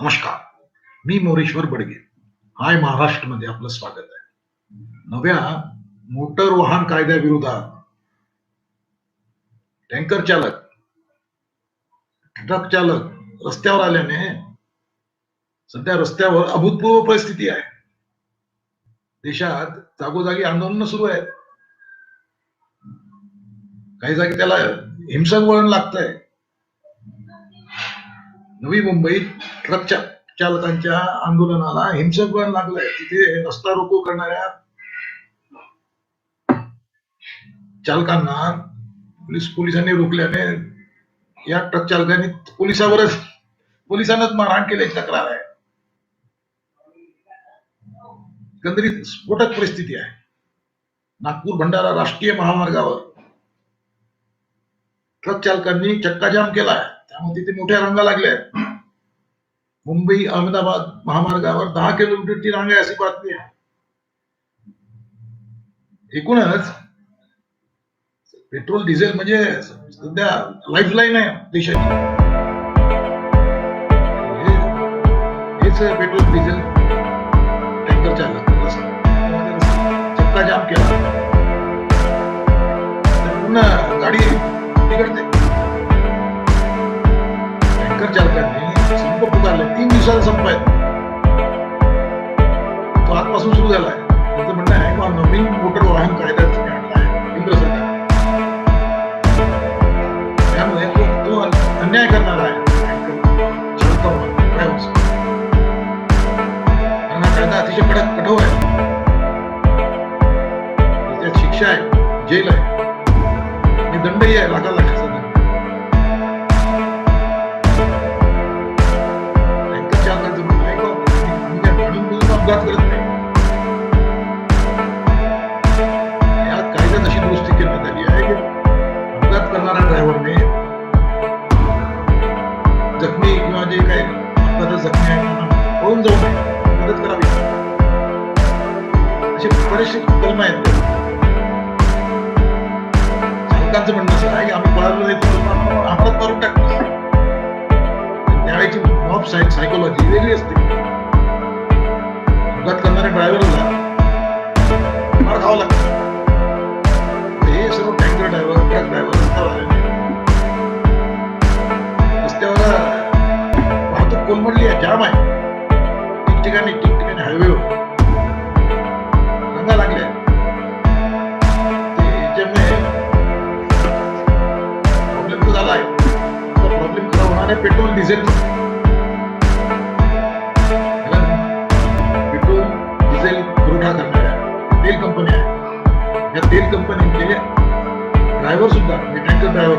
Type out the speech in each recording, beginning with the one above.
नमस्कार. मी मोरेश्वर बडगे. हाय महाराष्ट्रमध्ये आपलं स्वागत आहे. नव्या मोटर वाहन कायद्याविरोधात टँकर चालक ट्रक चालक रस्त्यावर आल्याने सध्या रस्त्यावर अभूतपूर्व परिस्थिती आहे. देशात जागोजागी आंदोलन सुरू आहेत. काही जागी त्याला हिंसक वळण लागतंय. नवी मुंबईत ट्रक चालकांच्या आंदोलनाला हिंसक वळण लागलंय. तिथे रस्ता रोको करणाऱ्या चालकांना पोलीस पोलिसांनी रोखल्याने या ट्रक चालकांनी पोलिसावरच पोलिसांनाच मारहाण केल्याची तक्रार आहे. एकंदरीत स्फोटक परिस्थिती आहे. नागपूर भंडारा राष्ट्रीय महामार्गावर ट्रक चालकांनी चक्काजाम केलाय. त्यामुळे तिथे मोठ्या रंगा लागल्या आहेत. मुंबई अहमदाबाद महामार्गावर दहा किलोमीटरची रांग आहे अशी बातमी आहे. एकूणच पेट्रोल डिझेल म्हणजे सध्या लाईफ लाईन आहे देशाची. हेच पेट्रोल डिझेल टँकर चालक. चक्का जाम केला. पूर्ण पुन्हा गाडी बिघडते टँकर चालकांनी संप पुकारले तीन दिवसाचा संप आहे तो आजपासून सुरू झाला आहे त्याचं म्हणणं आहे बा नवीन मोटर वाहन कायदा आणला आहे केंद्र सरकार. त्यामुळे तो तो अन्याय करणार आहे. कायदा अतिशय कडक कठोर आहे. त्यात शिक्षा आहे जेल आहे. आणि दंडही आहे लाखा लाखाचा अपघात करत नाही. या कायद्यात अशी दुरुस्ती करण्यात आली आहे की अपघात करणाऱ्या ड्रायव्हरने जखमी किंवा जे काही अपघातात जखमी आहे पळून जाऊ नये मदत करावी. असे बरेचसे कलम आहेत. चालकांचं म्हणणं असं आहे की आम्ही पळालो नाही तर करून टाकतो त्यावेळेची मॉब सायकोलॉजी वेगळी असते. कोलमडली आहे जाम आहे. ठिकठिकाणी ठिकठिकाणी हायवेवर रंगा लागल्या प्रॉब्लेम तर झाला आहे. प्रॉब्लेम खरा होणार आहे पेट्रोल डिझेल पेट्रोल डिझेल पुरवठा करणाऱ्या तेल कंपन्या आहेत या तेल कंपनीचे ड्रायव्हर सुद्धा म्हणजे टँकर ड्रायव्हर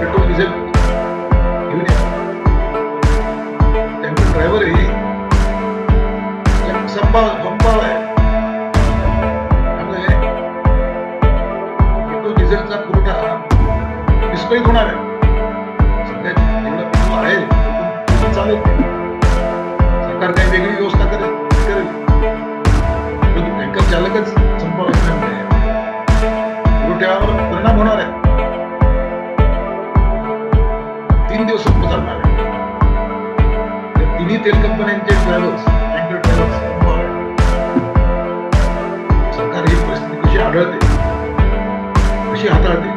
पेट्रोल डिझेल संपाव संपाव आहे त्यामुळे पेट्रोल डिझेलचा पुरवठा विस्कळीत होणार आहे. सध्या जेवढं पेट्रोल आहे. चालेल सरकार काही वेगळी व्यवस्था करेल? करेल. परंतु टँकर चालकच संपाव असल्यामुळे पुरवठ्यावर परिणाम होणार आहे. तीन दिवस संप चालणार आहे. तिन्ही तेल कंपन्यांचे ड्रायव्हर्स अशी आढळते? अशी हाताळते?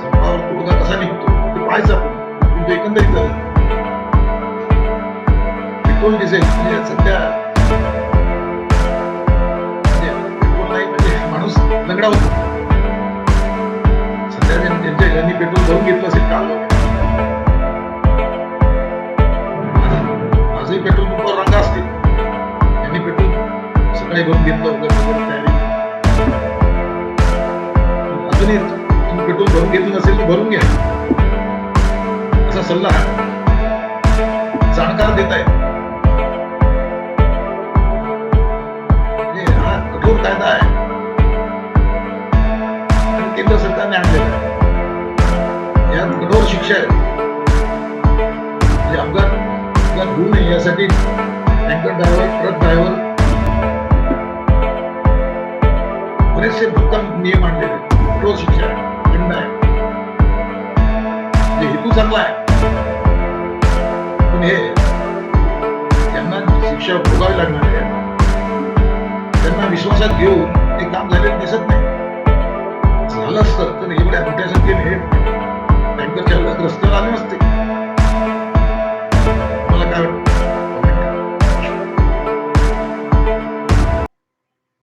संपावर तोडगा कसा निघतो? ते पाहायचं आपण. एकंदरीत म्हणजे म्हणजे पेट्रोल डिझेल म्हणजे सध्या माणूस लंगडा होतो सध्या त्यांच्या ज्यांच्या पेट्रोल भरून घेतलं असेल काल सकाळी घेतलं होतं अजूनही तुम्ही पेट्रोल भरून घेतलं नसेल तर भरून घ्या. असा सल्ला जाणकार देत आहे हा कठोर कायदा आहे. केंद्र सरकारने आणलेला आहे. यात कठोर शिक्षा आहे. म्हणजे अपघात अपघात होऊ नये यासाठी टँकर ड्रायव्हर ट्रक ड्रायव्हर बरेचसे भक्कम नियम आणलेले तो कठोर शिक्षा आहे. दंड आहे चांगला आहे. पण हे त्यांना शिक्षा भोगावी लागणार आहे. त्यांना विश्वासात घेऊन ते काम झालेलं दिसत नाही. झालं असतं तर एवढ्या मोठ्या संख्येने